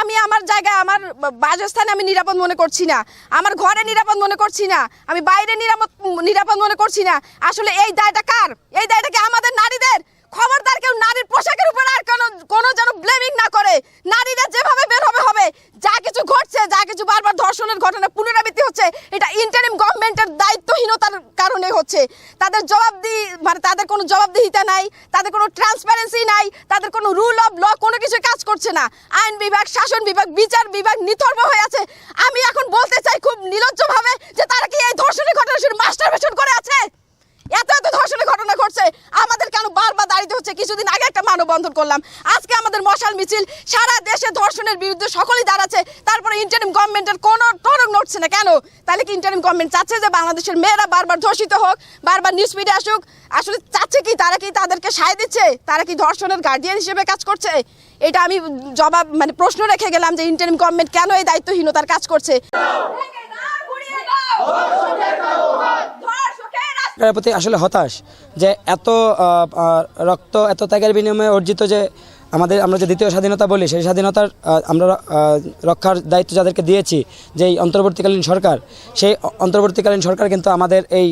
আমি আমার জায়গায়, আমার বাসস্থানে আমি নিরাপদ মনে করছি না। আমার ঘরে নিরাপদ মনে করছি না। আমি বাইরে নিরাপদ নিরাপদ মনে করছি না। আসলে এই দায়টা কার? এই দায়টা কি আমাদের নারীদের খবরদার কেউ নারীর পোশাকের উপর আর কোনো কোনো যেন ব্লেমিং না করে নারীরা যেভাবে বের হবে হবে যা কিছু ঘটছে যা কিছু বারবার ধর্ষণের ঘটনা পুনরাবৃত্তি হচ্ছে, এটা ইন্টারিম গভর্নমেন্টের দায়িত্বহীনতার কারণে হচ্ছে। তাদের জবাবদি মানে তাদের কোনো জবাবদিহিতা নাই, তাদের কোনো ট্রান্সপারেন্সি নাই, তাদের কোনো রুল অফ ল কোনো কিছু কাজ করছে না। আইন বিভাগ, শাসন বিভাগ, বিচার বিভাগ নিথর্ব হয়ে আছে। আমি এখন বলতে চাই খুব নির্লজ্জভাবে যে তারা কি এই ধর্ষণের ঘটনা শুধু মাস্টারবেশন করে আছে? এত এত ধর্ষণের ঘটনা ঘটছে আমাদের কেন বারবার দাঁড়িয়ে হচ্ছে কিছুদিন আগে একটা মানববন্ধন করলাম আজকে আমাদের মশাল মিছিল সারা দেশে ধর্ষণের বিরুদ্ধে সকলেই দাঁড়াচ্ছে তারপরে ইন্টারিম গভর্নমেন্টের কোনো টরক নড়ছে না কেন তাহলে কি ইন্টারিম গভর্নমেন্ট চাচ্ছে যে বাংলাদেশের মেয়েরা বারবার ধর্ষিত হোক বারবার নিউজ মিডিয়া আসুক আসলে চাচ্ছে কি তারা কি তাদেরকে সায় দিচ্ছে তারা কি ধর্ষণের গার্ডিয়ান হিসেবে কাজ করছে এটা আমি জবাব মানে প্রশ্ন রেখে গেলাম যে ইন্টারিম গভর্নমেন্ট কেন এই দায়িত্বহীনতার কাজ করছে প্রতি আসলে হতাশ যে এত রক্ত এত ত্যাগের বিনিময়ে অর্জিত যে আমাদের, আমরা যে দ্বিতীয় স্বাধীনতা বলি, সেই স্বাধীনতার আমরা রক্ষার দায়িত্ব যাদেরকে দিয়েছি যে এই অন্তর্বর্তীকালীন সরকার, সেই অন্তর্বর্তীকালীন সরকার কিন্তু আমাদের এই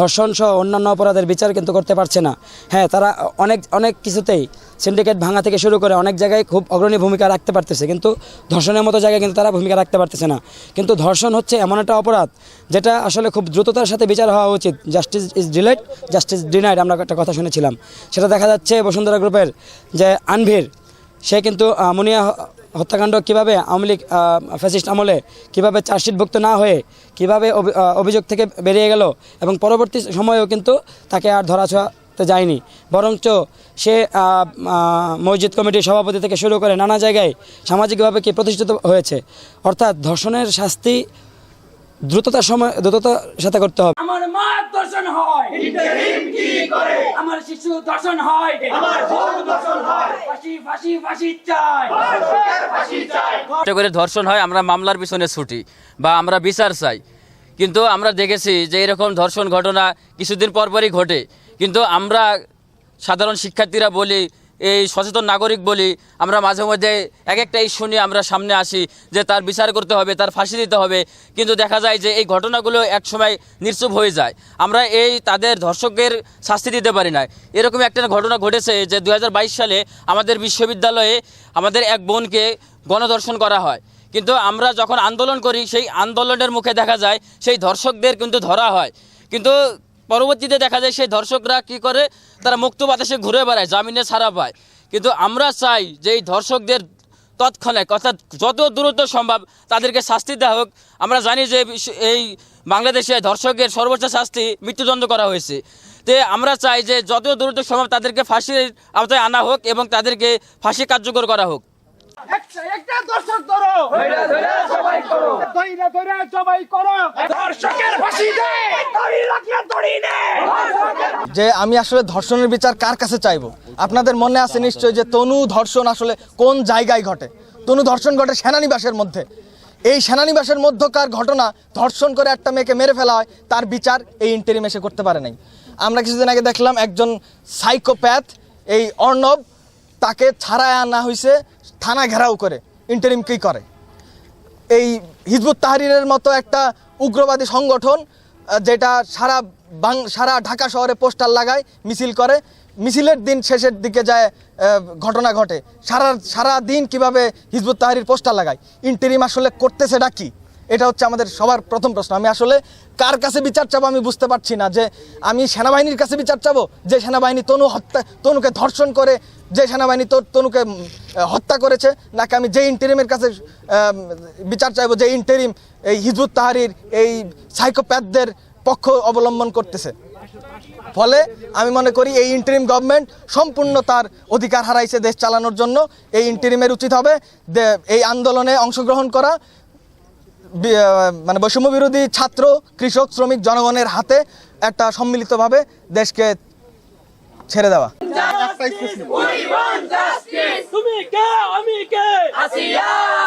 ধর্ষণ সহ অন্যান্য অপরাধের বিচার কিন্তু করতে পারছে না। হ্যাঁ তারা অনেক অনেক কিছুতেই সিন্ডিকেট ভাঙা থেকে শুরু করে অনেক জায়গায় খুব অগ্রণী ভূমিকা রাখতে পারতেছে, কিন্তু ধর্ষণের মতো জায়গায় কিন্তু তারা ভূমিকা রাখতে পারতেছে না। কিন্তু ধর্ষণ হচ্ছে এমন একটা অপরাধ, যেটা আসলে খুব দ্রুততার সাথে বিচার হওয়া উচিত। Justice is delayed justice denied আমরা একটা কথা শুনেছিলাম। সেটা দেখা যাচ্ছে বসুন্ধরা গ্রুপের যে আনভির, সে কিন্তু মুনিয়া হত্যাকাণ্ড কীভাবে আওয়ামী লীগ ফ্যাসিস্ট আমলে কীভাবে চার্জশিটভুক্ত না হয়ে কীভাবে অভিযোগ থেকে বেরিয়ে গেল এবং পরবর্তী সময়েও কিন্তু তাকে আর ধরাছোঁয়াতে যায়নি। বরঞ্চ সে মসজিদ কমিটির সভাপতি থেকে শুরু করে নানা জায়গায় সামাজিকভাবে কি প্রতিষ্ঠিত হয়েছে। অর্থাৎ ধর্ষণের শাস্তি দ্রুততার সময়, দ্রুততার সাথে করতে হবে। আমার আমার শিশু দর্শন হয়। আমার দর্শন হয়। ফাঁসি ফাঁসি ফাঁসি চাই। ফাঁসি চাই করে ধর্ষণ হয় আমরা মামলার পিছনে ছুটি বা আমরা বিচার চাই। কিন্তু আমরা দেখেছি যে এরকম ধর্ষণ ঘটনা কিছুদিন পরপরই ঘটে। কিন্তু আমরা সাধারণ শিক্ষার্থীরা বলি এই সচেতন নাগরিক বলি, আমরা মাঝে মধ্যে এক একটা ইস্যু নিয়ে আমরা সামনে আসি যে তার বিচার করতে হবে, তার ফাঁসি দিতে হবে। কিন্তু দেখা যায় যে এই ঘটনাগুলো একসময় নিশ্চুপ হয়ে যায়। আমরা এই তাদের ধর্ষকের শাস্তি দিতে পারি না। এরকম একটা ঘটনা ঘটেছে যে দু হাজার বাইশ সালে আমাদের বিশ্ববিদ্যালয়ে আমাদের এক বোনকে গণধর্ষণ করা হয়। কিন্তু আমরা যখন আন্দোলন করি, সেই আন্দোলনের মুখে দেখা যায় সেই ধর্ষকদের কিন্তু ধরা হয়। কিন্তু পরবর্তীতে দেখা যায় সেই ধর্ষকরা কি করে? তারা মুক্ত বাতাসে ঘুরে বেড়ায়, জামিনে ছাড়া পায়। কিন্তু আমরা চাই যে এই ধর্ষকদের তৎক্ষণাৎ, অর্থাৎ যত দ্রুত সম্ভব তাদেরকে শাস্তি দেওয়া হোক। আমরা জানি যে এই বাংলাদেশে ধর্ষকের সর্বোচ্চ শাস্তি মৃত্যুদণ্ড করা হয়েছে। তে আমরা চাই যে যত দ্রুত সম্ভব তাদেরকে ফাঁসির আওতায় আনা হোক এবং তাদেরকে ফাঁসি কার্যকর করা হোক। একটা একটা দর্শক ধরো। ধরে ধরে সবাই করো। ধরে ধরে সবাই করো। দর্শকের ফাঁসি দে। দড়ি রাখলে দড়ি নে। যে আমি আসলে ধর্ষণের বিচার কার কাছে চাইব? আপনাদের মনে আছে নিশ্চয় যে তনু ধর্ষণ আসলে কোন জায়গায় ঘটে? তনু ধর্ষণ ঘটে সেনানিবাসের মধ্যে। এই সেনানিবাসের মধ্যকার ঘটনা ধর্ষণ করে একটা মেয়েকে মেরে ফেলা হয় তার বিচার এই ইন্টারিম এসে করতে পারে নাই। আমরা কিছুদিন আগে দেখলাম একজন সাইকোপ্যাথ এই অর্ণব তাকে ছাড়ায় আনা হয়েছে থানা ঘেরাও করে ইন্টারিম কি করে? এই হিজবুত তাহরিরের মতো একটা উগ্রবাদী সংগঠন যেটা সারা বাং, সারা ঢাকা শহরে পোস্টার লাগায়, মিছিল করে। মিছিলের দিন শেষের দিকে যায় ঘটনা ঘটে। সারা সারা দিন কীভাবে হিজবুত তাহরির পোস্টার লাগায়? ইন্টেরিম আসলে করতেছেটা কি? এটা হচ্ছে আমাদের সবার প্রথম প্রশ্ন। আমি আসলে কার কাছে বিচার চাবো আমি বুঝতে পারছি না যে আমি সেনাবাহিনীর কাছে বিচার চাবো? যে সেনাবাহিনী তনু হত্যা, তনুকে ধর্ষণ করে, যে সেনাবাহিনী তনুকে হত্যা করেছে, নাকি আমি যে ইন্টেরিমের কাছে বিচার চাইব, যে ইন্টেরিম এই হিজবুত তাহারির এই সাইকোপ্যাথদের পক্ষ অবলম্বন করতেছে? ফলে আমি মনে করি এই ইন্টারিম গভর্নমেন্ট সম্পূর্ণ তার অধিকার হারাইছে দেশ চালানোর জন্য। এই ইন্টারিমের উচিত হবে এই আন্দোলনে অংশগ্রহণ করা। মানে বৈষম্য বিরোধী ছাত্র কৃষক শ্রমিক জনগণের হাতে একটা সম্মিলিতভাবে দেশকে ছেড়ে দেওয়া। তুমি কে আমি কে? আসিয়া